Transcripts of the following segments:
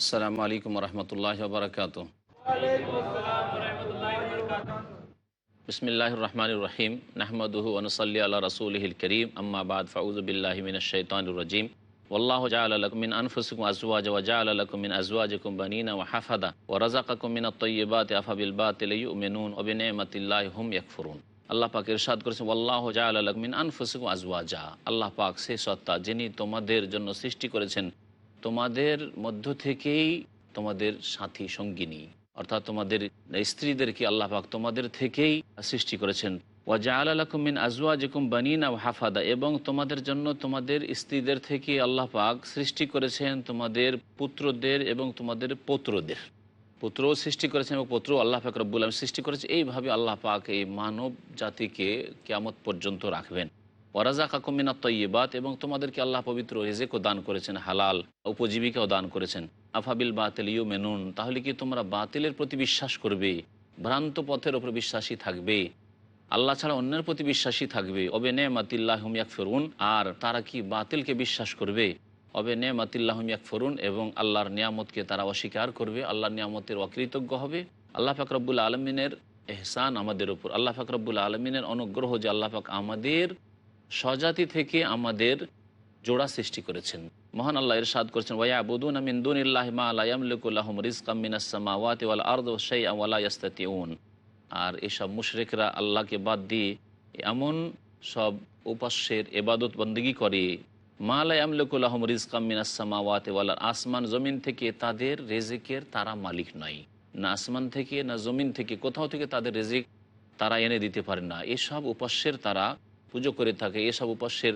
আসসালামু আলাইকুম রহমতুল্লাহ বারকাত বিসমিল্লাহ রহমান রহিম নাহমদুহু আনসল্লি আল্লাহ রসুলহিল করিম আম্মাবাদ ফাউজবিল্লাহমিন শৈতানুরজিম والله جعل لكم من أنفسكم أزواجا وجعل لكم من أزواجكم بنين وحفظا ورزقكم من الطيبات أفبالباطل يؤمنون وبنعمة الله هم يكفرون আল্লাহ পাক ইরশাদ করেছেন আল্লাহ জাআল লাকুম মিন আনফুসিকুম আজওয়াজা আল্লাহ পাক সেই সত্তা যিনি তোমাদের জন্য সৃষ্টি করেছেন তোমাদের মধ্য থেকেই তোমাদের সাথী সঙ্গিনী, অর্থাৎ তোমাদের স্ত্রীদেরকে আল্লাহ পাক তোমাদের থেকেই সৃষ্টি করেছেন। ওয়াজা আলাকুমিন আজওয়া জেকুম বানিনা হাফাদা, এবং তোমাদের জন্য তোমাদের স্ত্রীদের থেকে আল্লাহ পাক সৃষ্টি করেছেন তোমাদের পুত্রদের এবং তোমাদের পৌত্রদের। পুত্রও সৃষ্টি করেছেন এবং পুত্র আল্লাহ পাক রব্বুল সৃষ্টি করেছে। এইভাবে আল্লাহ পাক এই মানব জাতিকে কেয়ামত পর্যন্ত রাখবেন। ওয়ারাজা কাকুমিনা তৈবাত এবং তোমাদেরকে আল্লাহ পবিত্র রেজেকও দান করেছেন, হালাল উপজীবিকাও দান করেছেন। আফাবিল বাতিল ইউ মেনুন তাহলে কি তোমরা বাতিলের প্রতি বিশ্বাস করবে? ভ্রান্ত পথের ওপর বিশ্বাসী থাকবে। আল্লাহ ছাড়া অন্যের প্রতি বিশ্বাসী থাকবে। অবে নে মাতিল্লাহম ফেরুন আর তারা কি বাতিলকে বিশ্বাস করবে? অবে নে মাতিল্লাহম ফেরুন এবং আল্লাহর নিয়ামতকে তারা অস্বীকার করবে। আল্লাহর নিয়ামতের অকৃতজ্ঞ হবে। আল্লাহ ফাকরবুল আলমিনের এহসান আমাদের উপর। আল্লাহ ফাকরবুল আলমিনের অনুগ্রহ যে আল্লাহ পাক আমাদের স্বজাতি থেকে আমাদের জোড়া সৃষ্টি করেছেন। মহান আল্লাহ ইরশাদ করেছেন ওয়া আবুদুন আমিন দুনিল্লাহ মা লা ইয়ামলিকু লাহুম রিজকাম মিনাস সামাওয়াতি ওয়াল আরদি শাইআ ওয়া লা ইয়াস্তাতিউন। আর এসব মুশরিকরা আল্লাহকে বাদ দিয়ে এমন সব উপাস্যের এবাদত বন্দিগি করে, মা লা ইয়ামলিকু লাহুম রিজকাম মিনাস সামাওয়াতি ওয়াল আসমান, জমিন থেকে তাদের রেজিকের তারা মালিক নয়। না আসমান থেকে, না জমিন থেকে, কোথাও থেকে তাদের রেজিক তারা এনে দিতে পারে না। এসব উপাস্যের তারা পুজো করে থাকে, এসব উপাস্যের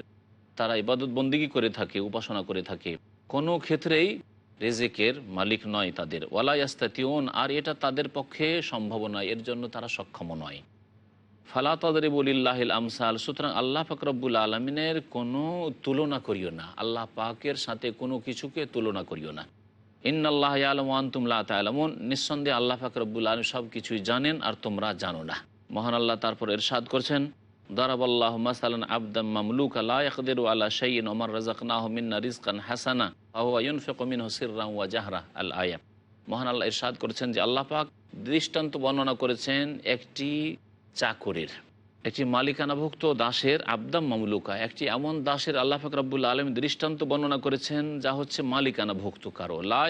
তারা ইবাদত বন্দিগি করে থাকে, উপাসনা করে থাকে। কোনো ক্ষেত্রেই রেজেকের মালিক নয় তাদের। ওয়ালা ইয়াস্তাতিউন, আর এটা তাদের পক্ষে সম্ভব নয়, এর জন্য তারা সক্ষম নয়। ফালা তাদের বলিল্লাহিল আমসাল, সুতরাং আল্লাহ ফাকরবুল আলমিনের কোনো তুলনা করিও না। আল্লাহ পাকের সাথে কোনো কিছুকে তুলনা করিও না। ইন্নআল্লাহ আলমান তুমলা তালামুন নিঃসন্দেহে আল্লাহ ফাকরবুল আলম সব কিছুই জানেন আর তোমরা জানো না। মহান আল্লাহ তারপর এরশাদ করছেন। আবদাম হাসানা ওয়া আল মহান আল্লাহ ইরশাদ করেছেন যে আল্লাহ পাক দৃষ্টান্ত বর্ণনা করেছেন একটি চাকরের, একটি মালিকানাভুক্ত দাসের আবদাম মামলুকা, একটি এমন দাসের আল্লাহ পাক রব্বুল আলম দৃষ্টান্ত বর্ণনা করেছেন যা হচ্ছে মালিকানাভুক্ত কারও। লা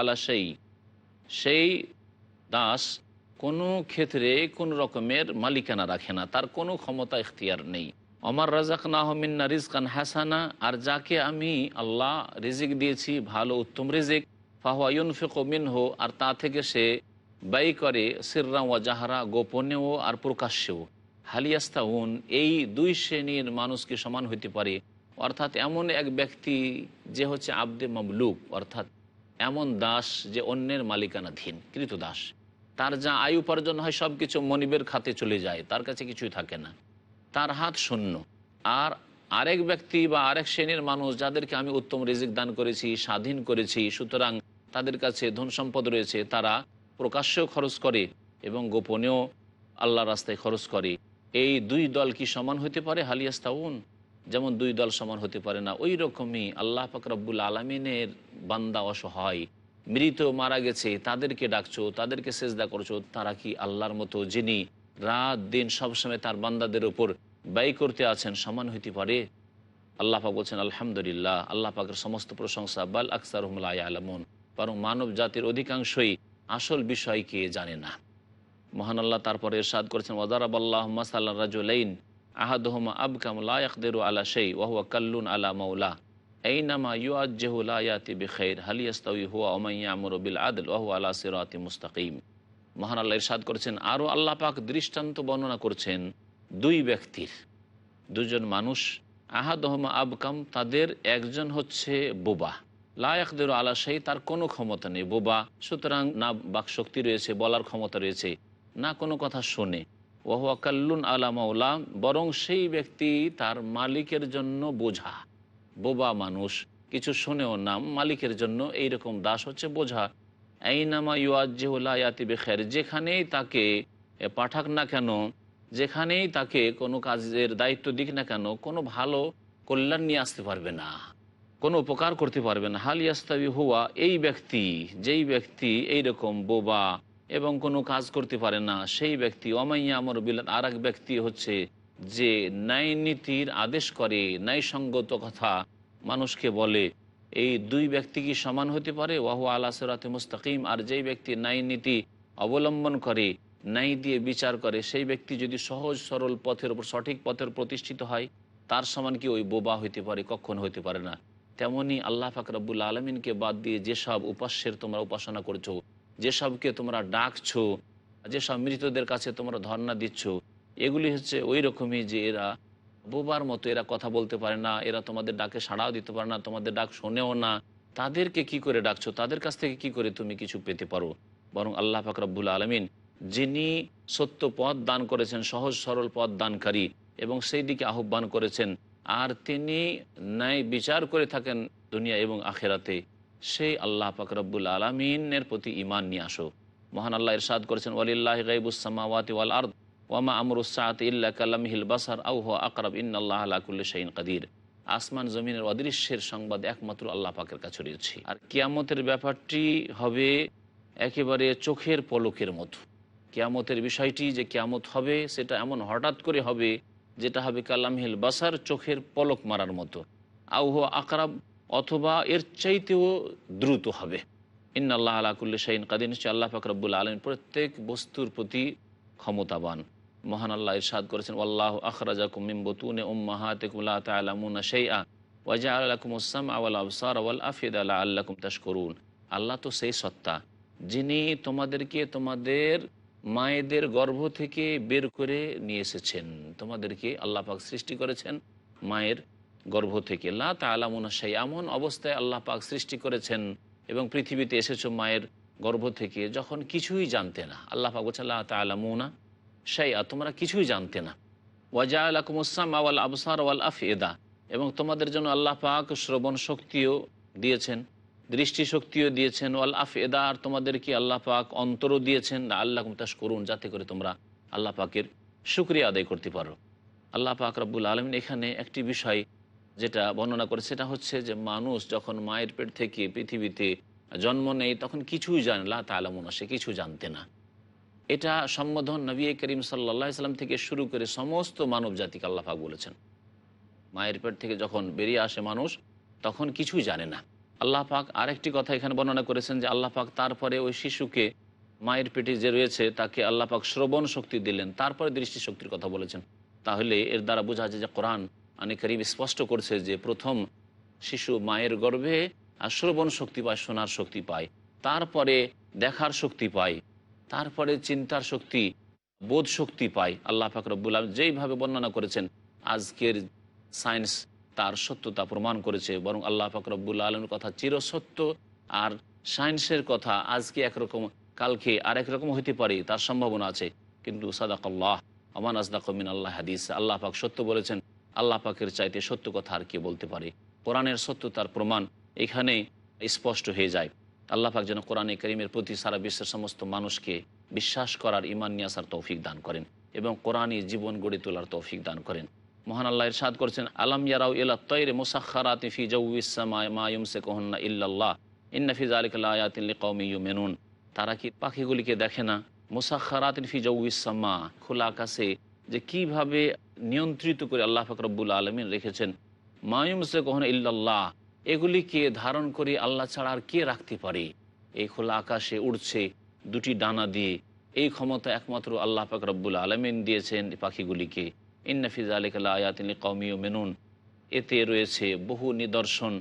আলা শাই সেই দাস কোনো ক্ষেত্রে কোন রকমের মালিকানা রাখে না, তার কোনো ক্ষমতা ইখতিয়ার নেই। অমর রাজাক নাহমিন্না রিজকান হাসানা, আর যাকে আমি আল্লাহ রিজিক দিয়েছি, ভালো উত্তম রিজিক ফাহুয়ায়ুন ফিকমিন হো আর তা থেকে সে ব্যয় করে সিররা ওয়া জাহারা গোপনেও আর প্রকাশ্যেও। হালিয়াস্তাউন এই দুই শ্রেণির মানুষকে সমান হইতে পারে। অর্থাৎ এমন এক ব্যক্তি যে হচ্ছে আব্দে মামলুক অর্থাৎ এমন দাস যে অন্যের মালিকানাধীন, কৃত দাস। তার যা আয় উপার্জন হয় সব কিছু মনিবের খাতে চলে যায়, তার কাছে কিছুই থাকে না। তার হাত শূন্য। আর আরেক ব্যক্তি বা আরেক শ্রেণির মানুষ যাদেরকে আমি উত্তম রিজিক দান করেছি, স্বাধীন করেছি, সুতরাং তাদের কাছে ধন সম্পদ রয়েছে, তারা প্রকাশ্যেও খরচ করে এবং গোপনেও আল্লাহ রাস্তায় খরচ করে। এই দুই দল কি সমান হতে পারে? হালিয়াস্তাউন যেমন দুই দল সমান হতে পারে না। ওই রকমই আল্লাহ ফাকরাবুল আলমিনের বান্দা অসহায়। মৃত মারা গেছে, তাদেরকে ডাকছো, তাদেরকে সেজদা করছ, তারা কি আল্লাহর মতো যিনি? রাত, দিন সবসময় তার বান্দাদের ওপর ব্যয় করতে আছেন, সমান হইতে পারে? আল্লাহ পাক বলছেন, আলহামদুলিল্লাহ, আল্লাহ পাকের সমস্ত প্রশংসা, বাল আকসার আলমন বরং মানব জাতির অধিকাংশই আসল বিষয়কে জানে না। মহান আল্লাহ তারপরে এরশাদ করেছেন ওদারাব আল্লাহ মাসাল্লা রাজুলাইন, আহাদহমা আবকাম লায়াকদেরু আলা সেই ওয়াহুয়া কাল্লুন আলা মৌলা এইনামা ইউআজেহুল আয়াতি বেখের হালিয়াস্তাউই হুয়া ওমাইয়া আমর বিল আদল ওহু আলা সিরাতি মুস্তাকিম। মহান আল্লাহ ইরশাদ করেছেন আরও আল্লাহ পাক দৃষ্টান্ত বর্ণনা করছেন দুই ব্যক্তির। দুজন মানুষ, আহাদহমা আবকাম, তাদের একজন হচ্ছে বোবা। লায়াকদের আলা তার কোনো ক্ষমতা নেই বোবা। সুতরাং না বাকশক্তি রয়েছে, বলার ক্ষমতা রয়েছে, না কোনো কথা শোনে। ওহুয়া কাল্লুন আলা মাওলা, বরং সেই ব্যক্তি তার মালিকের জন্য বোঝা। বোবা মানুষ, কিছু শোনেও নাম মালিকের জন্য এই রকম দাস হচ্ছে বোঝা। এইনামা ইয়াতি বেখের যেখানেই তাকে পাঠাক না কেন, যেখানেই তাকে কোনো কাজের দায়িত্ব দিক না কেন, কোনো ভালো কল্যাণ নিয়ে আসতে পারবে না, কোনো উপকার করতে পারবে না। হাল ইয়াস্তাবি হুয়া, এই ব্যক্তি, যেই ব্যক্তি এই রকম বোবা এবং কোনো কাজ করতে পারে না, সেই ব্যক্তি অমাইয়া আমর বিলাত আর ব্যক্তি হচ্ছে যে ন্যায় নীতির আদেশ করে, ন্যায়সঙ্গত কথা মানুষকে বলে, এই দুই ব্যক্তি কি সমান হতে পারে? ওয়াহু আল্লাহ সরাতে মুস্তাকিম। আর যেই ব্যক্তি ন্যায় নীতি অবলম্বন করে, ন্যায় দিয়ে বিচার করে, সেই ব্যক্তি যদি সহজ, সরল পথের উপর সঠিক পথের প্রতিষ্ঠিত হয়, তার সমান কি ওই বোবা হইতে পারে কখন হইতে পারে না। তেমনি আল্লাহ ফাকরাবুল আলমিনকে বাদ দিয়ে যেসব উপাস্যের তোমরা উপাসনা করছ, যেসবকে তোমরা ডাকছো, যেসব মৃতদের কাছে তোমরা ধর্ণা দিচ্ছ এগুলি হচ্ছে ওই রকমই যে এরা বোবার মতো, এরা কথা বলতে পারে না, এরা তোমাদের ডাকে সাড়াও দিতে পারে না, তোমাদের ডাক শোনেও না। তাদেরকে কি করে ডাকছো? তাদের কাছ থেকে কি করে তুমি কিছু পেতে পারো? বরং আল্লাহ ফাকরাবুল আলমিন যিনি সত্য পথ দান করেছেন, সহজ সরল পথ দানকারী এবং সেই দিকে আহ্বান করেছেন, আর তিনি ন্যায় বিচার করে থাকেন দুনিয়া এবং আখেরাতে, সেই আল্লাহ ফাকরাবুল আলমিনের প্রতি ইমান নিয়ে আসো। মহান আল্লাহ ইরশাদ করেছেন, ওয়ালিল্লাহ গাইবুসামাওয়াতি ওয়াল আর্দ। ওয়ামা আমরুসাত ইল্লা কালামিহিল বাসার আউহ আকরাব ইন্নআল্লাহ আলাকুল্লি শাইন কাদির আসমান জমিনের অদৃশ্যের সংবাদ একমাত্র আল্লাহ পাকের কাছে রয়েছে। আর কিয়ামতের ব্যাপারটি হবে একেবারে চোখের পলকের মতো। কিয়ামতের বিষয়টি যে কিয়ামত হবে, সেটা এমন হঠাৎ করে হবে, যেটা হবে কালাম কালামহিল বাসার চোখের পলক মারার মতো। আউহ আকরাব, অথবা এর চাইতেও দ্রুত হবে। ইন্নআল্লাহ আলাকুল্লি শাইন কাদির নিশ্চয় আল্লাহ ফাকরাবুল আলম প্রত্যেক বস্তুর প্রতি ক্ষমতাবান। মহান আল্লাহ ইরশাদ করেছেন আল্লাহ আখরাজাকুম বুতুনে উম্মাহাতিকুম লা তা'লামুনা শাইআ ওয়া জাআলা লাকুমুস সামআ ওয়াল আবসারা ওয়াল আফিদা লাআল্লাকুম তাশকুরুন। আল্লাহ তো সেই সত্তা, যিনি তোমাদেরকে তোমাদের মায়েদের গর্ভ থেকে বের করে নিয়ে এসেছেন, তোমাদেরকে আল্লাহ পাক সৃষ্টি করেছেন মায়ের গর্ভ থেকে। লা তা'লামুনা শাইআ, এমন অবস্থায় আল্লাহ পাক সৃষ্টি করেছেন এবং পৃথিবীতে এসেছ মায়ের গর্ভ থেকে, যখন কিছুই জানতে না। আল্লাহ পাক বলছেন, লা তা'লামুনা শাইআ, তোমরা কিছুই জানতে না। ওয়াজা আলাকুমুসাম আওয়াল আবসার ওয়াল আফেদা এবং তোমাদের জন্য আল্লাহ পাক শ্রবণ শক্তিও দিয়েছেন, দৃষ্টি শক্তিও দিয়েছেন, ওয়াল আফ এদা আর তোমাদেরকে আল্লাহ পাক অন্তরও দিয়েছেন আল্লাহ মুতাস করুন যাতে করে তোমরা আল্লাহ পাকের শুক্রিয়া আদায় করতে পারো। আল্লাহ পাক রব্বুল আলমিন এখানে একটি বিষয় যেটা বর্ণনা করে সেটা হচ্ছে যে মানুষ যখন মায়ের পেট থেকে পৃথিবীতে জন্ম নেই তখন কিছুই জানে লা তালামুনা সে কিছু জানতে না। এটা সম্বোধন নবী করিম সাল্লা সাল্লাম থেকে শুরু করে সমস্ত মানব জাতিকে আল্লাহাক বলেছেন। মায়ের পেট থেকে যখন বেরিয়ে আসে মানুষ, তখন কিছুই জানে না। আল্লাহ পাক আরেকটি কথা এখানে বর্ণনা করেছেন যে আল্লাহ পাক তারপরে ওই শিশুকে, মায়ের পেটে যে রয়েছে, তাকে আল্লাহ পাক শ্রবণ শক্তি দিলেন, তারপরে দৃষ্টিশক্তির কথা বলেছেন। তাহলে এর দ্বারা বোঝা যায় যে কোরআন অনেক করিম স্পষ্ট করছে যে প্রথম শিশু মায়ের গর্ভে আর শ্রবণ শক্তি পায়, শোনার শক্তি পায়, তারপরে দেখার শক্তি পায়। তারপরে চিন্তার শক্তি, বোধ শক্তি পায় আল্লাহ ফাকরবুল আলম যেইভাবে বর্ণনা করেছেন, আজকের সায়েন্স তার সত্যতা প্রমাণ করেছে। বরং আল্লাহ ফাকরবুল আলমের কথা চিরসত্য আর সায়েন্সের কথা আজকে একরকম, কালকে আর একরকম হইতে পারে, তার সম্ভাবনা আছে। কিন্তু সাদাকাল্লাহ আমান আজদাকমিন আল্লাহ হাদিস, আল্লাহ পাক সত্য বলেছেন, আল্লাহ পাকের চাইতে সত্য কথা আর কে বলতে পারে? কোরআনের সত্যতার প্রমাণ এখানে স্পষ্ট হয়ে যায়। আল্লাহ যেন কোরআনে করিমের প্রতি সারা বিশ্বের সমস্ত মানুষকে বিশ্বাস করার ইমান নিয়ে আসার তৌফিক দান করেন এবং কোরআনই জীবন গড়ে তোলার তৌফিক দান করেন। মহান আল্লাহ ইরশাদ করছেন, আলম ইয়ারাউ ইলা তৈরে মুসাক্ষারাতি ফি জাউইসামায় মা ইউমসে কহন্না ইল্লাল্লাহ ইন্নাফিজ কৌমি মেনুন তারা কি পাখিগুলিকে দেখে না? মুসাক্ষারাতিন ফি জাউইসামা খোলা আকাশে, যে কীভাবে নিয়ন্ত্রিত করে আল্লাহ ফাকরবুল আলমিন রেখেছেন মায়ুমসে কখনো ইল্লাল্লাহ। এগুলিকে ধারণ করে আল্লাহ ছাড়া আর কে রাখতে পারে? এই খোলা আকাশে উড়ছে দুটি ডানা দিয়ে। এই ক্ষমতা একমাত্র আল্লাহ পাক রব্বুল আলমিন দিয়েছেন পাখিগুলিকে। ইন্নাফিজ আলিকাল্লা আয়াতিন কৌমিও মেনুন এতে রয়েছে বহু নিদর্শন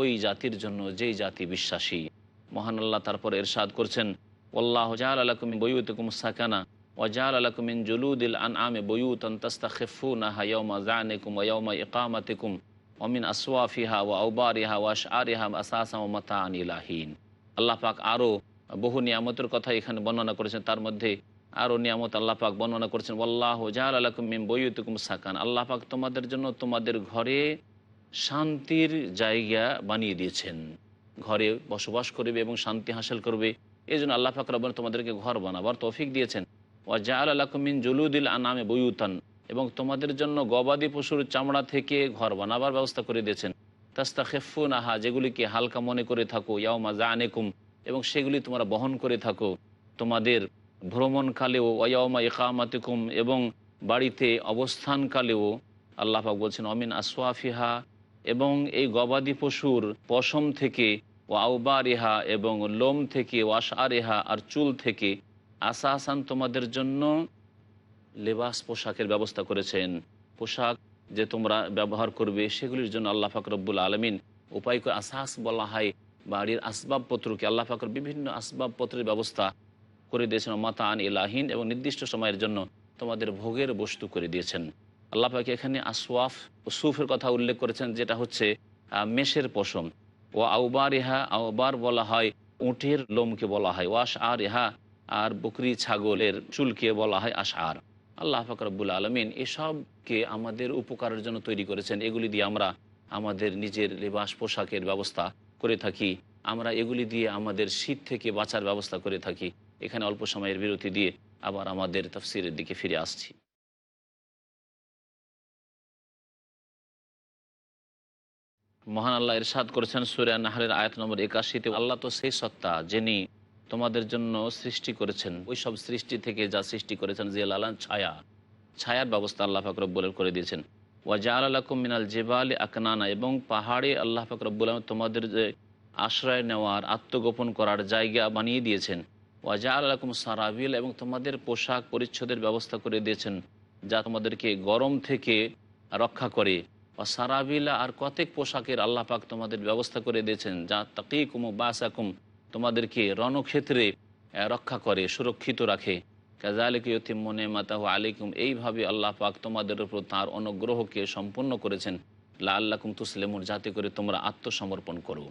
ওই জাতির জন্য যেই জাতি বিশ্বাসী। মহান আল্লাহ তারপর এরশাদ করছেন ওল্লাহ জাহাল আলাকুম বইউতকুম সাকানা ওজাল আলাকুমিন জুলুদিল আন আমে বইউতন তস্তা খেফু নাহা জানেকুম ওয়মা ইকামাতেকুম। অমিন আসওয়াফিহা ওয়া আউবারিহা ওয়াশ আরিহা আসাসা ও মাতা আনিলাহীন আল্লাহ আরও বহু নিয়ামতের কথা এখানে বর্ণনা করেছেন। তার মধ্যে আরও নিয়ামত আল্লাহ পাক বর্ণনা করেছেন ওল্লাহ জাহাল আলাকুম মিম বইউতুকুম সাকান। আল্লাহ তোমাদের জন্য তোমাদের ঘরে শান্তির জায়গা বানিয়ে দিয়েছেন। ঘরে বসবাস করবে এবং শান্তি হাসিল করবে। এই জন্য আল্লাহ পাক তোমাদেরকে ঘর বানাবার তৌফিক দিয়েছেন। ওয়া জাহাল আলাকুমিন জুলুদিল আনামে বইউতান এবং তোমাদের জন্য গবাদি পশুর চামড়া থেকে ঘর বানাবার ব্যবস্থা করে দিয়েছেন। তাস্তা খেফুন আহা যেগুলিকে হালকা মনে করে থাকো ইয়াও ইয়াওমা জানেকুম এবং সেগুলি তোমরা বহন করে থাকো। তোমাদের ভ্রমণকালেও ওয়াউমা ইকামাতিকুম, এবং বাড়িতে অবস্থানকালেও আল্লাহ পাক বলছেন, অমিন আসওয়াফিহা, এবং এই গবাদি পশুর পশম থেকে, ও আউবারিহা, এবং লোম থেকে ওয়াশ রেহা আর চুল থেকে আসা আসান তোমাদের জন্য লেবাস পোশাকের ব্যবস্থা করেছেন। পোশাক যে তোমরা ব্যবহার করবে, সেগুলির জন্য আল্লাহ ফাকরবুল আলমিন উপায় করে আসাস বলা হয়। বাড়ির আসবাবপত্রকে আল্লাহ ফাকর বিভিন্ন আসবাবপত্রের ব্যবস্থা করে দিয়েছেন। মাতা আন ইলাহিন এবং নির্দিষ্ট সময়ের জন্য তোমাদের ভোগের বস্তু করে দিয়েছেন। আল্লাহ পাকে এখানে আসওয়াফ ও সুফের কথা উল্লেখ করেছেন, যেটা হচ্ছে মেষের পশম। ও আউবার ইহা আউবার বলা হয়, উঁটের লোমকে বলা হয়। ওয়াশ আর ইহা আর বকরি ছাগলের চুলকে বলা হয় আশার আল্লাহ ফাকরবুল আলমিন এসবকে আমাদের উপকারের জন্য তৈরি করেছেন। এগুলি দিয়ে আমরা আমাদের নিজের লেবাস, পোশাকের ব্যবস্থা করে থাকি। আমরা এগুলি দিয়ে আমাদের শীত থেকে বাঁচার ব্যবস্থা করে থাকি। এখানে অল্প সময়ের বিরতি দিয়ে আবার আমাদের তফসিরের দিকে ফিরে আসছি। মহান আল্লাহ ইরশাদ করেছেন সুরিয়া নাহারের আয়াত নম্বর একাশিতে, আল্লাহ তো সেই সত্তা যিনি তোমাদের জন্য সৃষ্টি করেছেন। ওই সব সৃষ্টি থেকে যা সৃষ্টি করেছেন, জিয়াল আলান ছায়া। ছায়ার ব্যবস্থা আল্লাহ ফাকরব্বুলের করে দিয়েছেন। ওয়াজাল আলাকুম মিনাল জেবালে আকনানা এবং পাহাড়ে আল্লাহ ফাকরব্বুল আলম তোমাদের যে আশ্রয় নেওয়ার, আত্মগোপন করার জায়গা বানিয়ে দিয়েছেন। ওয়াজা আলাকুম সারাবিল এবং তোমাদের পোশাক পরিচ্ছদের ব্যবস্থা করে দিয়েছেন, যা তোমাদেরকে গরম থেকে রক্ষা করে। সারাবিলা আর কতেক পোশাকের আল্লাহ পাক তোমাদের ব্যবস্থা করে দিয়েছেন, যা তাকিকুম বাসাকুম তোমাদেরকে রণক্ষেত্রে রক্ষা করে, সুরক্ষিত রাখে। কাজালিক ইয়তিমনে মাতাহ আলিকুম এইভাবে আল্লাহ পাক তোমাদের উপর তাঁর অনুগ্রহকে সম্পূর্ণ করেছেন। লা আল্লাকুম তুসলেমুর যাতে করে তোমরা আত্মসমর্পণ করো।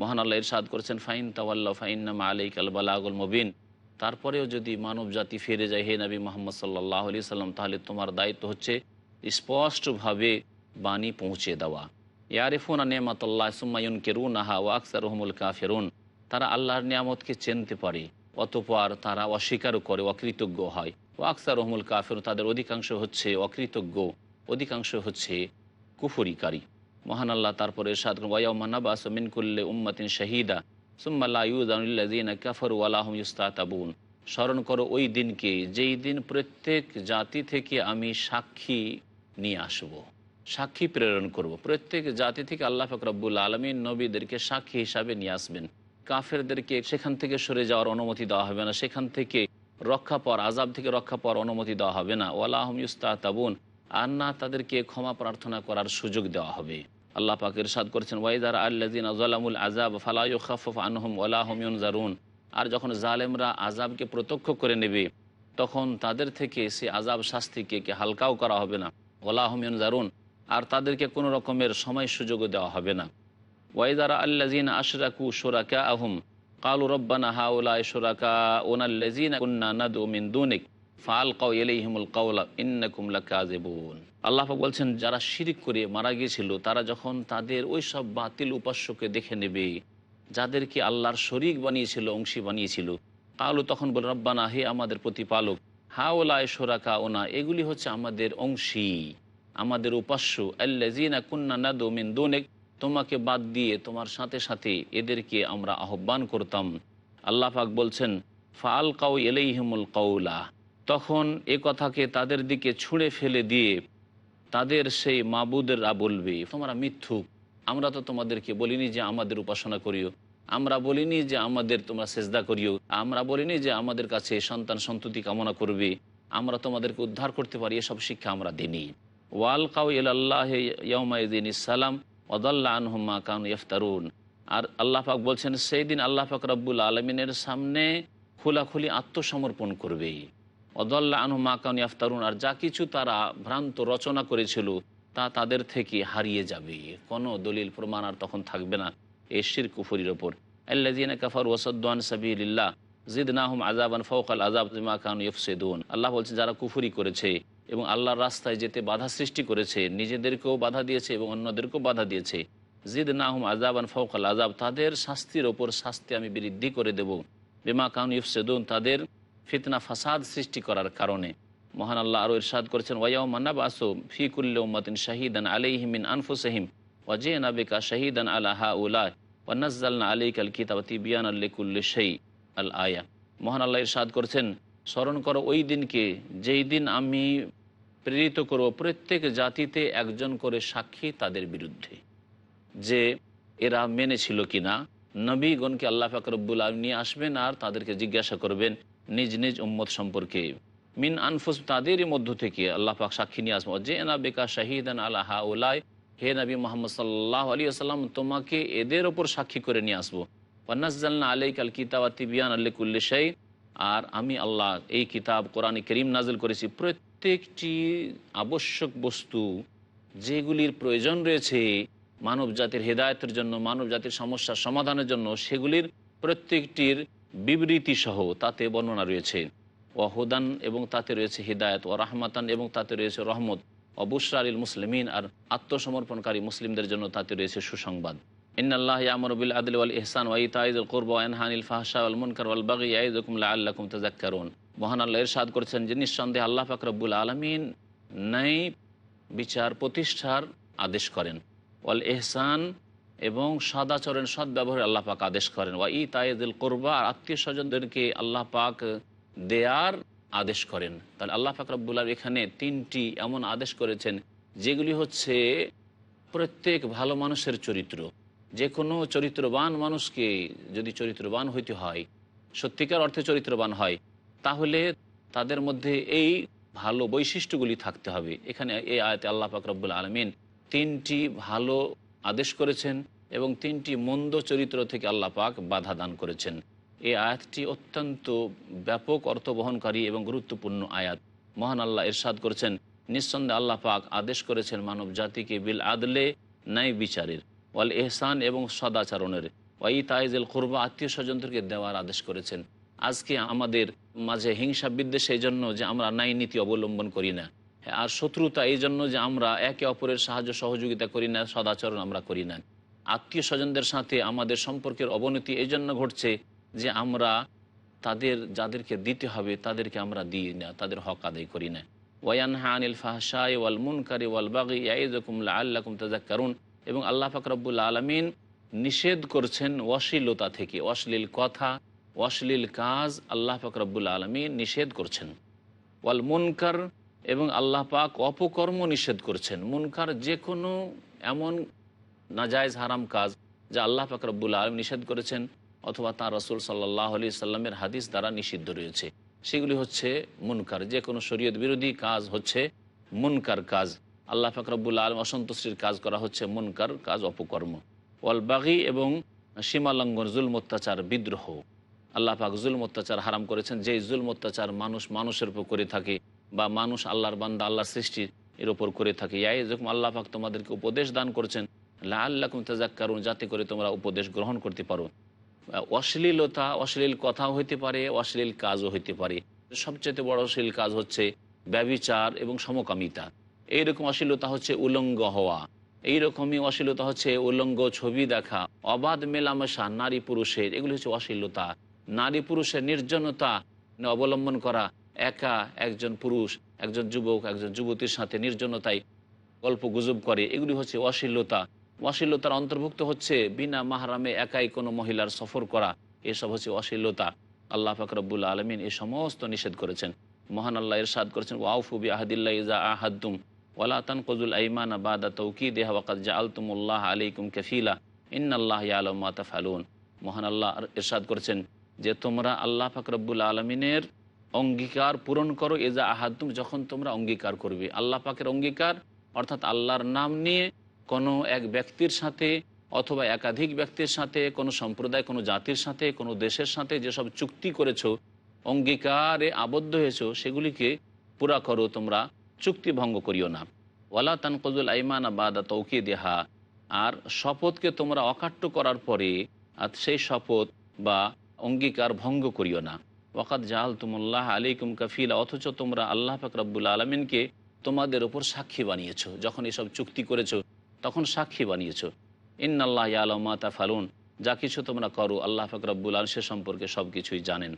মহান আল্লাহ ইরশাদ করেছেন, ফাইন তাওয়াল্লা ফাইন্নামা আলাইক আল বালাগুল মুবিন। তারপরেও যদি মানব জাতি ফিরে যায়, হে নবী মোহাম্মদ সাল্লাহ আলি সাল্লাম তাহলে তোমার দায়িত্ব হচ্ছে স্পষ্টভাবে বাণী পৌঁছে দেওয়া। ইয়ারিফুন নেমাতাল্লাহ সুম্মায়ুন কেরুন আহা ও আকসার রহমুল কাফেরুন। তারা আল্লাহর নিয়ামতকে চিনতে পারে, অতপর তারা অস্বীকারও করে, অকৃতজ্ঞ হয় ও আকসার রহমুল কাফের তাদের অধিকাংশ হচ্ছে অকৃতজ্ঞ, অধিকাংশ হচ্ছে কুফরিকারী মহান আল্লাহ তারপরে সাদ ওয়াইমানাবাস মিনকুল্লে শাহিদা সুম্মাল্লা স্মরণ করো ওই দিনকে, যেই দিন প্রত্যেক জাতি থেকে আমি সাক্ষী নিয়ে আসব। সাক্ষী প্রেরণ করব। প্রত্যেক জাতি থেকে আল্লাহ ফকরাবুল আলমিন নবীদেরকে সাক্ষী হিসাবে নিয়ে আসবেন কাফেরদেরকে সেখান থেকে সরে যাওয়ার অনুমতি দেওয়া হবে না। সেখান থেকে রক্ষা পাওয়ার আজাব থেকে রক্ষা পাওয়ার অনুমতি দেওয়া হবে না। ওয়ালাহম ইস্তাতাবুন আর না, তাদেরকে ক্ষমা প্রার্থনা করার সুযোগ দেওয়া হবে। আল্লাহ পাক ইরশাদ করেছেন ওয়াইদার আল্লাদিন আজালামুল আজাব ফালায়ু খাফফ আনহুম ওয়ালাহমিউন জারুন আর যখন জালেমরা আজাবকে প্রত্যক্ষ করে নেবে, তখন তাদের থেকে সে আজাব শাস্তিকে কে হালকাও করা হবে না। ওলাহমিউন জারুন আর তাদেরকে কোনো রকমের সময় সুযোগও দেওয়া হবে না। ওয়াইদারা আল্লাজিন আশরাকু সোরাকা আহম কালু রব্বানা হাউলা সোরাকা ওনাল্লাজিন কুন্না নাদু মিন দুনিক ফাল কাউ এলাইহিমুল কাউলা ইন্নাকুম লাকাযিবুন আল্লাহ পাক বলছেন, যারা শিরিক করে মারা গিয়েছিল, তারা যখন তাদের ওই সব বাতিল উপাস্যকে দেখে নেবে, যাদেরকে আল্লাহর শরিক বানিয়েছিল, অংশী বানিয়েছিল, কালু তখন বল, রব্বানা, হে আমাদের প্রতিপালক, হাওলায় সোরাকা ওনা এগুলি হচ্ছে আমাদের অংশী, আমাদের উপাস্য আল্লাজিনা কুন্না নাদু মিন দুনিক তোমাকে বাদ দিয়ে তোমার সাথে সাথে এদেরকে আমরা আহ্বান করতাম। আল্লাহ পাক বলছেন ফাল কাউ এলাইহিমুল কাউলা তখন এ কথাকে তাদের দিকে ছুঁড়ে ফেলে দিয়ে তাদের সেই মাবুদেররা বলবে, তোমরা মিথ্যুক। আমরা তো তোমাদেরকে বলিনি যে আমাদের উপাসনা করিও। আমরা বলিনি যে আমাদের তোমরা সেজদা করিও। আমরা বলিনি যে আমাদের কাছে সন্তান সন্ততি কামনা করবে। আমরা তোমাদেরকে উদ্ধার করতে পারি, এসব শিক্ষা আমরা দিনি ওয়াল কাউ এল আল্লাহ ইয়মাইদিন ইসালাম ওদাল্লা আনহুম্মা কানু আর আল্লাহ পাক বলছেন, সেই দিন আল্লাহ পাক রব্বুল আলমিনের সামনে খোলাখুলি আত্মসমর্পণ করবে অদল্লা আনহু মাকান ইফতারুন, আর যা কিছু তারা ভ্রান্ত রচনা করেছিল, তা তাদের থেকে হারিয়ে যাবে। কোনো দলিল, প্রমাণ আর তখন থাকবে না এই শির কুফরির ওপর। আল্লাজিন কাফার ওসদ্দান সাবিল্লাহ জিদ নাহম আজাবান ফৌকাল আজাব জিমা খান ইফসেদুন। আল্লাহ বলছেন, যারা কুফুরি করেছে এবং আল্লাহর রাস্তায় যেতে বাধা সৃষ্টি করেছে, নিজেদেরকেও বাধা দিয়েছে এবং অন্যদেরকেও বাধা দিয়েছে। জিদ নাহম আজাবান ফৌকাল আজাব তাদের শাস্তির ওপর শাস্তি আমি বৃদ্ধি করে দেব। বিমা কান ইফসেদুন, তাদের ফিতনা ফাসাদ সৃষ্টি করার কারণে। মহান আল্লাহ আরও ইরশাদ করেছেন ওয়াইয়া মান্না বাসো ফিকুল্ল উম্মাতিন শাহিদান আলাইহিমিন আনফুসহিম ওয়াজে নাবিকা শাহিদান আলাহা উল্লাহ ওয়ান্নাজ্জালনা আলাইকাল কিতাব তিবিয়ান আল্লিকুল্লি সেই আল আয়া। মহান আল্লাহ ইরশাদ করছেন, স্মরণ করো ওই দিনকে, যেই দিন আমি প্রেরিত করব প্রত্যেক জাতিতে একজন করে সাক্ষী তাদের বিরুদ্ধে। যে এরা মেনেছিল কিনা, নবীগণকে আল্লাহ ফাকরবুল আলম নিয়ে আসবেন আর তাদেরকে জিজ্ঞাসা করবেন নিজ নিজ উম্মত সম্পর্কে। মিন আনফুস, তাদেরই মধ্য থেকে আল্লাহ পাক সাক্ষী নিয়ে আসব। যে না বেকা শাহিদান আল্লাহ উলাই হে নবী মোহাম্মদ সাল্লাহ আলী আসাল্লাম তোমাকে এদের ওপর সাক্ষী করে নিয়ে আসব। পান্নাজাল্লা আলাইক আল কিতাব তিবিয়ান আল্লিকুল্লি শাই, আর আমি আল্লাহ এই কিতাব কোরআন করিম নাজিল করেছি প্রত্যেকটি আবশ্যক বস্তু যেগুলির প্রয়োজন রয়েছে মানব জাতির হেদায়তের জন্য মানব জাতির সমস্যার সমাধানের জন্য, সেগুলির প্রত্যেকটির বিবৃতি সহ তাতে বর্ণনা রয়েছে। ওয়াহুদান এবং তাতে রয়েছে হিদায়ত ও রাহমাতান এবং তাতে রয়েছে রহমত। অবুসরারিল মুসলিমিন আর আত্মসমর্পণকারী মুসলিমদের জন্য তাতে রয়েছে সুসংবাদ। ইন্নআল্লাহ ইয়ামরবিল আদিল ওয়াল ইহসান ওয়াই তাইজুল কুরব ওয়ানহানিল ফাহশা ওয়াল মুনকার ওয়াল বাগি ইয়াইজুকুম লাআল্লাকুম তাযাক্কারুন। মহান আল্লাহ ইরশাদ করেছেন যে নিঃসন্দেহে আল্লাহ পাক রব্বুল আলামিন ন্যায় বিচার প্রতিষ্ঠার আদেশ করেন। ওয়াল এহসান এবং সদাচরণ সদ্ব্যবহারে আল্লাহ পাক আদেশ করেন। ওয়া ই তাইদুল কোরবা, আর আত্মীয় স্বজনদেরকে আল্লাহ পাক দেয়ার আদেশ করেন। তাহলে আল্লাহ পাক আলম এখানে তিনটি এমন আদেশ করেছেন, যেগুলি হচ্ছে প্রত্যেক ভালো মানুষের চরিত্র। যে কোনো চরিত্রবান মানুষকে যদি চরিত্রবান হইতে হয়, সত্যিকার অর্থে চরিত্রবান হয় তাহলে তাদের মধ্যে এই ভালো বৈশিষ্ট্যগুলি থাকতে হবে। এখানে এই আয়তে আল্লাহ পাক আলমিন তিনটি ভালো আদেশ করেছেন এবং তিনটি মন্দ চরিত্র থেকে আল্লাহ পাক বাধা দান করেছেন। এই আয়াতটি অত্যন্ত ব্যাপক অর্থ বহনকারী এবং গুরুত্বপূর্ণ আয়াত। মহান আল্লাহ ইরশাদ করেছেন, নিঃসন্দেহে আল্লাহ পাক আদেশ করেছেন মানব জাতিকে বিল আদলে ন্যায় বিচারের, ওয়াল এহসান এবং সদাচরণের। ওয়াই তাইজেল কুরবা, আত্মীয় স্বজনদেরকে দেওয়ার আদেশ করেছেন। আজকে আমাদের মাঝে হিংসা বিদ্বেষ এই জন্য যে আমরা ন্যায় নীতি অবলম্বন করি না। আর শত্রুতা এই জন্য যে আমরা একে অপরের সাহায্য সহযোগিতা করি না, সদাচরণ আমরা করি না। আত্মীয় স্বজনদের সাথে আমাদের সম্পর্কের অবনতি এই জন্য ঘটছে যে আমরা তাদের, যাদেরকে দিতে হবে তাদেরকে আমরা দিই না, তাদের হক আদায় করি না। ওয়ানহা আনিল ফাহশাই ওয়াল মুনকারি ওয়াল বাগি ইয়াইজকুমলা আল্লাকুম তাজাক্কারুন এবং আল্লাহ ফাকরাবুল আলমিন নিষেধ করছেন অশ্লীলতা থেকে, অশ্লীল কথা অশ্লীল কাজ আল্লাহ ফাকরাবুল আলমিন নিষেধ করছেন। ওয়াল মুনকার এবং আল্লাহ পাক অপকর্ম নিষেধ করছেন। মুনকার যে কোনো এমন নাজায়জ হারাম কাজ যা আল্লাহ ফাকরাবুল আলম নিষেধ করেছেন অথবা তাঁর রসুল সাল্লাহ আলি সাল্লামের হাদিস দ্বারা নিষিদ্ধ রয়েছে। সেগুলি হচ্ছে মুনকার। যে কোনো শরীয়ত বিরোধী কাজ হচ্ছে মুনকার কাজ। আল্লাহ ফাকরাবুল আলম অসন্তুষ্টির কাজ করা হচ্ছে মুনকার কাজ, অপকর্ম। ওয়াল বাগি এবং সীমালঙ্ঘন, জুলম, অত্যাচার, বিদ্রোহ। আল্লাহ পাক জুলম অত্যাচার হারাম করেছেন। যেই জুলম অত্যাচার মানুষ মানুষের উপর করে থাকে বা মানুষ আল্লাহর বান্দা আল্লাহ সৃষ্টির এর ওপর করে থাকে। ইয়াই যখন আল্লাহ পাক তোমাদেরকে উপদেশ দান করছেন লা আল্লাহ তাজাক কারণ যাতে করে তোমরা উপদেশ গ্রহণ করতে পারো। অশ্লীলতা, অশ্লীল কথাও হইতে পারে, অশ্লীল কাজও হইতে পারে। সবচেয়ে বড় অশ্লীল কাজ হচ্ছে ব্যবিচার এবং সমকামিতা। এইরকম অশ্লীলতা হচ্ছে উলঙ্গ হওয়া। এইরকমই অশ্লীলতা হচ্ছে উলঙ্গ ছবি দেখা, অবাধ মেলামেশা নারী পুরুষের এগুলি হচ্ছে অশ্লীলতা। নারী পুরুষের নির্জনতা অবলম্বন করা, একা একজন পুরুষ, একজন যুবক, একজন যুবতীর সাথে নির্জনতায় গল্প গুজব করে, এগুলি হচ্ছে অশ্লীলতা। অশ্লীলতার অন্তর্ভুক্ত হচ্ছে বিনা মাহারামে একাই কোনো মহিলার সফর করা, এসব হচ্ছে অশ্লীলতা। আল্লাহ ফাকরবুল্লা আলমিন এই সমস্ত নিষেধ করেছেন। মহান আল্লাহ ইরশাদ করেছেন ওয়াউফুবি আহাদিল্লা ইজা আহাদ্দুম ওয়ালা তানকজুল আইমান বাদা তৌকি দেহ ওয়াকাত জা আলতুমুল্লাহ আলাইকুম কফিলা ইন্নআল্লাহ আলম মাতাফালুন মহান আল্লাহ ইরশাদ করেছেন যে তোমরা আল্লাহ ফাকরবুল আলমিনের অঙ্গীকার পূরণ করো এজা আহাদ্দুম যখন তোমরা অঙ্গীকার করবে। আল্লাহ পাকের অঙ্গীকার, অর্থাৎ আল্লাহর নাম নিয়ে কোনো এক ব্যক্তির সাথে অথবা একাধিক ব্যক্তির সাথে, কোনো সম্প্রদায়, কোনো জাতির সাথে, কোনো দেশের সাথে যেসব চুক্তি করেছ, অঙ্গীকারে আবদ্ধ হয়েছো, সেগুলিকে পুরা করো, তোমরা চুক্তি ভঙ্গ করিও না। ওয়ালা তানকজুল আইমানা বাদা তৌকি দেহা আর শপথকে তোমরা অকাট্য করার পরে, আর সেই শপথ বা অঙ্গীকার ভঙ্গ করিও না। ওয়াকাত জাহাল তুমুল্লাহ আলিকুম কাফিলা, অথচ তোমরা আল্লাহ ফাকরাবুল আলমিনকে তোমাদের ওপর সাক্ষী বানিয়েছো। যখন এসব চুক্তি করেছ, তখন সাক্ষী বানিয়েছো। ইন্নাল্লাহ আলমা তা ফালুন যা কিছু তোমরা করো, আল্লাহ ফাকরাবুল আল সে সম্পর্কে সব কিছুই জানেন।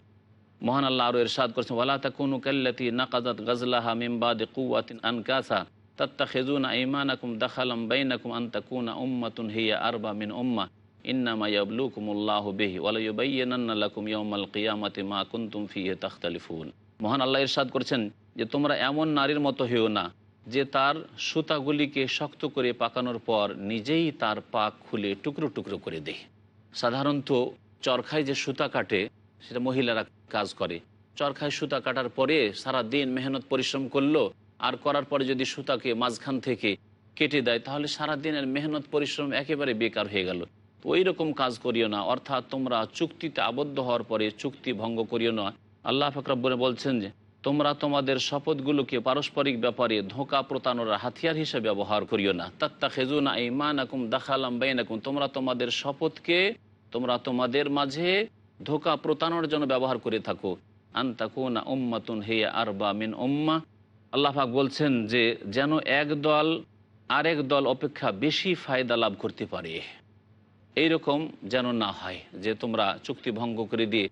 মহান আল্লাহ আরও এরশাদ করছেন, ওয়ালা তা কোনো কাল্লাতি নাকাজাত গজলাহা মিমবাদ কুয়াতিন আনকাসা তাত্তা খেজুন ইমান আকুম দাখালাম বাইন আকুম আন্তাকুনা উম্মাতুন হিয়া আরবা মিন উম্মা। মহান আল্লাহ ইরশাদ করছেন যে তোমরা এমন নারীর মতো হইও না যে তার সুতাগুলিকে শক্ত করে পাকানোর পর নিজেই তার পাক খুলে টুকরো টুকরো করে দেয়। সাধারণত চরখায় যে সুতা কাটে, সেটা মহিলারা কাজ করে। চরখায় সুতা কাটার পরে সারা দিন মেহনত পরিশ্রম করল, আর করার পরে যদি সুতাকে মাঝখান থেকে কেটে দেয়, তাহলে সারা দিনের মেহনত পরিশ্রম একেবারে বেকার হয়ে গেল। ওই রকম কাজ করিও না। অর্থাৎ তোমরা চুক্তিতে আবদ্ধ হওয়ার পরে চুক্তি ভঙ্গ করিও না। আল্লাহ ফাকরাব্বনে বলছেন যে, তোমরা তোমাদের শপথগুলোকে পারস্পরিক ব্যাপারে ধোঁকা প্রতানোর হাতিয়ার হিসেবে ব্যবহার করিও না। তাত্তা খেজু না খেজুনা ইমান দাখালাম বাইন আকুম তোমরা তোমাদের শপথকে তোমরা তোমাদের মাঝে ধোকা প্রতানোর জন্য ব্যবহার করে থাকো। আন্তাকুনা উম্মাতুন আর বা মিন উম্মা। আল্লাহ পাক বলছেন যে, যেন এক দল আরেক দল অপেক্ষা বেশি ফায়দা লাভ করতে পারে। এইরকম যেন না হয় যে তোমরা চুক্তি ভঙ্গ করে দিয়ে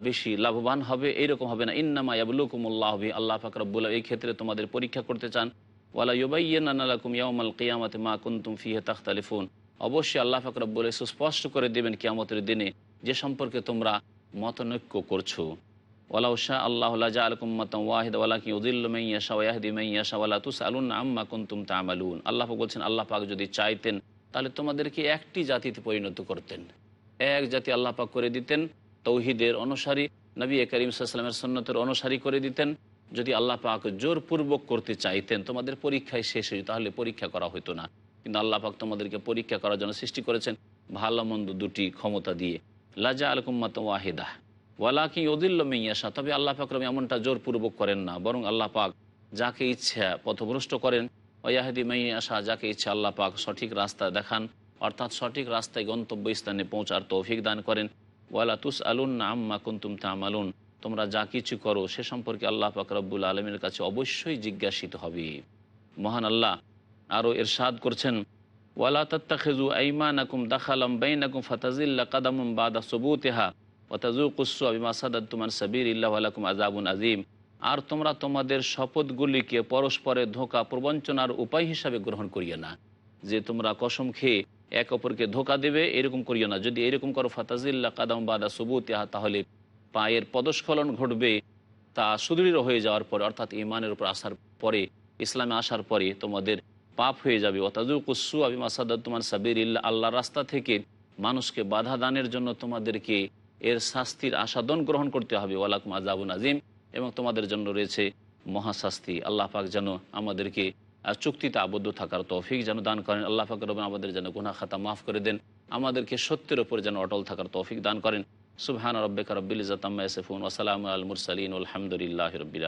বেশি লাভবান হবে, এইরকম হবে না। ইন্নামা ইয়াবলুকুমুল্লাহ বি আল্লাহ পাক রব্বুল এই ক্ষেত্রে তোমাদের পরীক্ষা করতে চান। ওয়ালা ইউবাইয়ানালাকুম ইয়ামাল কিয়ামাতে মা কুনতুম ফিহে তাখতালিফুন। অবশ্যই আল্লাহ পাক রব্বুল সুস্পষ্ট করে দেবেন কিয়ামতের দিনে যে সম্পর্কে তোমরা মতনৈক্য করছ। ওয়ালাউ শাহ আল্লাহ জা আলকুম মতম ওয়াহিদ ওয়ালা কি উদিল্ল মাইয়াশা ওয়াহদি মাইয়াশা ওয়ালা তুস আলুন আম্মা কুনতুম তামালুন আল্লাহ বলছেন, আল্লাহ পাক যদি চাইতেন তাহলে তোমাদেরকে একটি জাতিতে পরিণত করতেন। এক জাতি আল্লাহ পাক করে দিতেন, তৌহিদের অনুসারী, নবী করিম সাল্লামের সন্ন্যতের অনুসারী করে দিতেন। যদি আল্লাহ পাক জোরপূর্বক করতে চাইতেন, তোমাদের পরীক্ষায় শেষ হয়ে তাহলে পরীক্ষা করা হতো না। কিন্তু আল্লাহ পাক তোমাদেরকে পরীক্ষা করার জন্য সৃষ্টি করেছেন ভালো মন্দ দুটি ক্ষমতা দিয়ে। লাজা আলকুম্মাত ওয়াহিদা ওয়ালাকি ওদিল্ল মেয়াশা তবে আল্লাহ পাকরম এমনটা জোরপূর্বক করেন না, বরং আল্লাহ পাক যাকে ইচ্ছা পথভ্রষ্ট করেন ওয়াহিদি মাইয়াশা যাকে ইচ্ছা আল্লাহ পাক সঠিক রাস্তা দেখান, অর্থাৎ সঠিক রাস্তায় গন্তব্য স্থানে পৌঁছার তৌফিক দান করেন। ওয়ালা তুস আলুন আম্মা কুন্তুম তামালুন, তোমরা যা কিছু করো সে সম্পর্কে আল্লাহ পাক রব্বুল আলমের কাছে অবশ্যই জিজ্ঞাসিত হবে। মহান আল্লাহ, আরও এরশাদ করছেন, ওয়ালা তত্তাখেজু আইমান আকুম দাখালাম বাইন আকুম ফাতাজিল্লা কাদামুম বাদা সবুতেহা ওয়াতাজুকুসু আবিমা সাদাতুমান সাবির ইল্লাহ আলাকুম আজাবুন আজিম আর তোমরা তোমাদের শপথগুলিকে পরস্পরের ধোকা, প্রবঞ্চনার উপায় হিসাবে গ্রহণ করিও না। যে তোমরা কসম খেয়ে এক অপরকে ধোকা দেবে, এরকম করিও না। যদি এরকম করো, ফাতাজিল্লা কাদাম বাদা সবুতেহা, তাহলে পায়ের পদস্খলন ঘটবে, তা সুদৃঢ় হয়ে যাওয়ার পরে, অর্থাৎ ইমানের উপর আসার পরে, ইসলামে আসার পরে তোমাদের পাপ হয়ে যাবে। অতাজুকুসু আবিমা সাদাতুমান সাবির ইল্লা আল্লাহ রাস্তা থেকে মানুষকে বাধা দানের জন্য তোমাদেরকে এর শাস্তির আসাদন গ্রহণ করতে হবে। ওয়ালাকুম আজাবুন আজিম এবং তোমাদের জন্য রয়েছে মহাশাস্তি। আল্লাহ পাক যেন আমাদেরকে চুক্তিতে আবদ্ধ থাকার তৌফিক যেন দান করেন। আল্লাহ পাক রবেন আমাদের যেন গুনা খাতা মাফ করে দেন। আমাদেরকে সত্যের ওপর যেন অটল থাকার তৌফিক দান করেন। সুবহান রব্বিকা রব্বিল ইজাতাম্মা ইয়াসিফুন ওয়া সালামু আল মুরসালিন। আলহামদুলিল্লাহি রাব্বিল